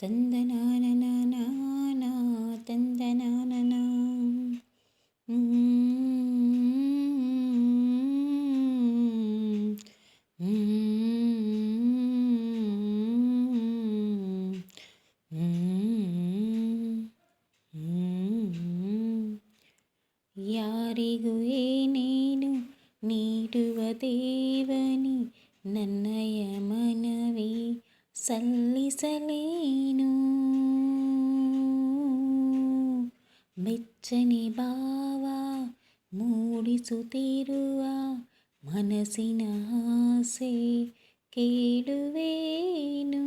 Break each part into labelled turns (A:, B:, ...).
A: ತಂದನಾನನನ ತಂದನಾನನ ಯಾರಿಗೂ ಏನೇನು ನೀಡುವ ದೇವನಿ ನನ್ನಯ ಮನವಿ ಸಲ್ಲಿಸಲೇನು ಮೆಚ್ಚನೆ ಭಾವ ಮೂಡಿಸುತ್ತಿರುವ ಮನಸ್ಸಿನ ಆಸೆ ಕೇಳುವೇನು.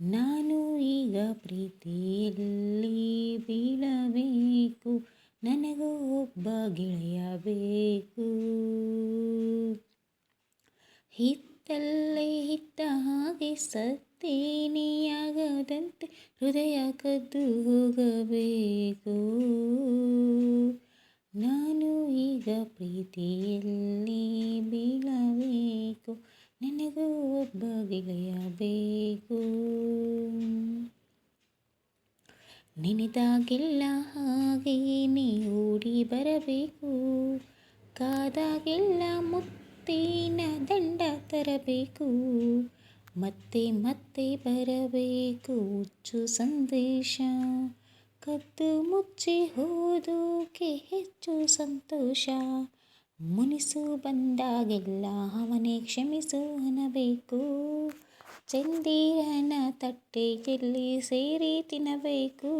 A: ನಾನು ಈಗ ಪ್ರೀತಿಯಲ್ಲಿ ಬೀಳಬೇಕು, ನನಗೂ ಒಬ್ಬ ಗೆಳೆಯ ಬೇಕು ಹಿತ್ತಲ್ಲೇ ಹಿತ್ತ ಹಾಗೆ ಸತ್ತೇನೆಯಾಗದಂತೆ ಹೃದಯ ಕದ್ದು ಹೋಗಬೇಕು. ನಾನು ಈಗ ಪ್ರೀತಿಯಲ್ಲಿ ಬೀಳಬೇಕು. ನನಗೂ ಒಬ್ಬ ಗೆಳೆಯ ಬೇಕು ಹಾಗೆ ನೀ ಓಡಿ ಬರಬೇಕು. ಕಾದಾಗೆಲ್ಲ ಮುತ್ತಿನ ದಂಡ ತರಬೇಕು. ಮತ್ತೆ ಮತ್ತೆ ಬರಬೇಕು ಹುಚ್ಚು ಸಂದೇಶ. ಕದ್ದು ಮುಚ್ಚಿ ಹೋದೋಕೆ ಹೆಚ್ಚು ಸಂತೋಷ. ಮುನಿಸು ಬಂದಾಗೆಲ್ಲ ಅವನೇ ಕ್ಷಮಿಸು ಅನ್ನಬೇಕು. ಚಂದಿರನ ತಟ್ಟೆಯಲ್ಲಿ ಸೇರಿ ತಿನ್ನಬೇಕು.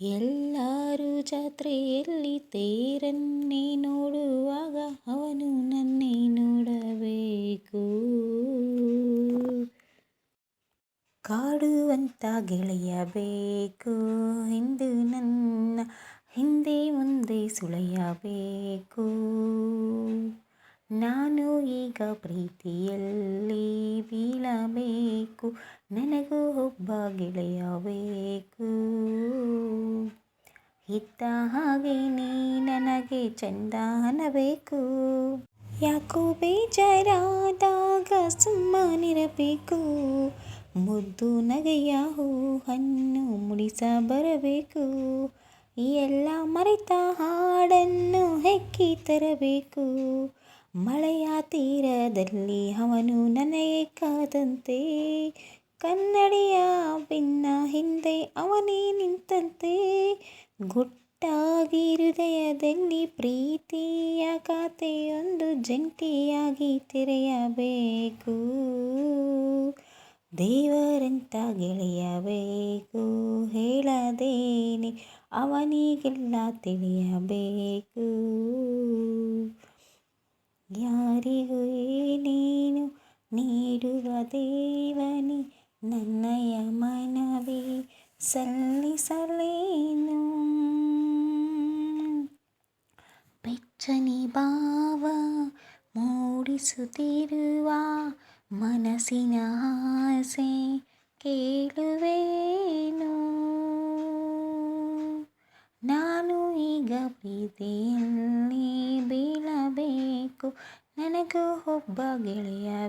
A: ಎಲ್ಲರೂ ಜಾತ್ರೆಯಲ್ಲಿ ತೇರನ್ನೇ ನೋಡುವಾಗ ಕಾಡುವಂತ ಗೆಳೆಯ ಬೇಕು ಎಂದು ನನ್ನ ಹಿಂದೆ ಮುಂದೆ ಸುಳಿಯಬೇಕು. ನಾನು ಈಗ ಪ್ರೀತಿಯಲ್ಲಿ ಬೀಳಬೇಕು. ನನಗೂ ಒಬ್ಬ ಗೆಳೆಯ ಬೇಕು ಇದ್ದ ಹಾಗೆ ನೀ ನನಗೆ ಚಂದ ಅನ್ನಬೇಕು. ಯಾಕೋ ಬೇಜಾರಾದಾಗ ಸುಮ್ಮನಿರಬೇಕು. ಮುದ್ದು ನಗೆಯ ಹಣ್ಣು ಮುಡಿಸ ಬರಬೇಕು. ಎಲ್ಲ ಮರೆತ ಹಾಡನ್ನು ಹೆಕ್ಕಿ ತರಬೇಕು. ಮಳೆಯ ತೀರದಲ್ಲಿ ಅವನು ನನಗೆ ಕಾದಂತೆ. ಕನ್ನಡಿಯ ಭಿನ್ನ ಹಿಂದೆ ಅವನೇ ನಿಂತಂತೆ. ಗುಟ್ಟಾಗಿ ಹೃದಯದಲ್ಲಿ ಪ್ರೀತಿಯ ಖಾತೆಯೊಂದು ಜಂಟಿಯಾಗಿ ತೆರೆಯಬೇಕು. ದೇವರಂತ ಗೆಳೆಯ ಬೇಕು ಹೇಳದೇನೆ ಅವನಿಗೆಲ್ಲ ತಿಳಿಯಬೇಕು ಯಾರಿಗೂ ಏನೇನು ನೀಡುವ ದೇವನಿ ನನ್ನಯ ಮನವಿ ಸಲ್ಲಿಸಲೇನು ಬೆಚ್ಚನಿ ಭಾವ ಮೂಡಿಸುತ್ತಿರುವ ಮನಸ್ಸಿನ ಆಸೆ ಕೇಳುವೇನು. ನಾನು ಈಗ ಪ್ರೀತಿಯಲ್ಲಿ ಬೀಳಬೇಕು. ನನಗೂ ಒಬ್ಬ ಗೆಳೆಯ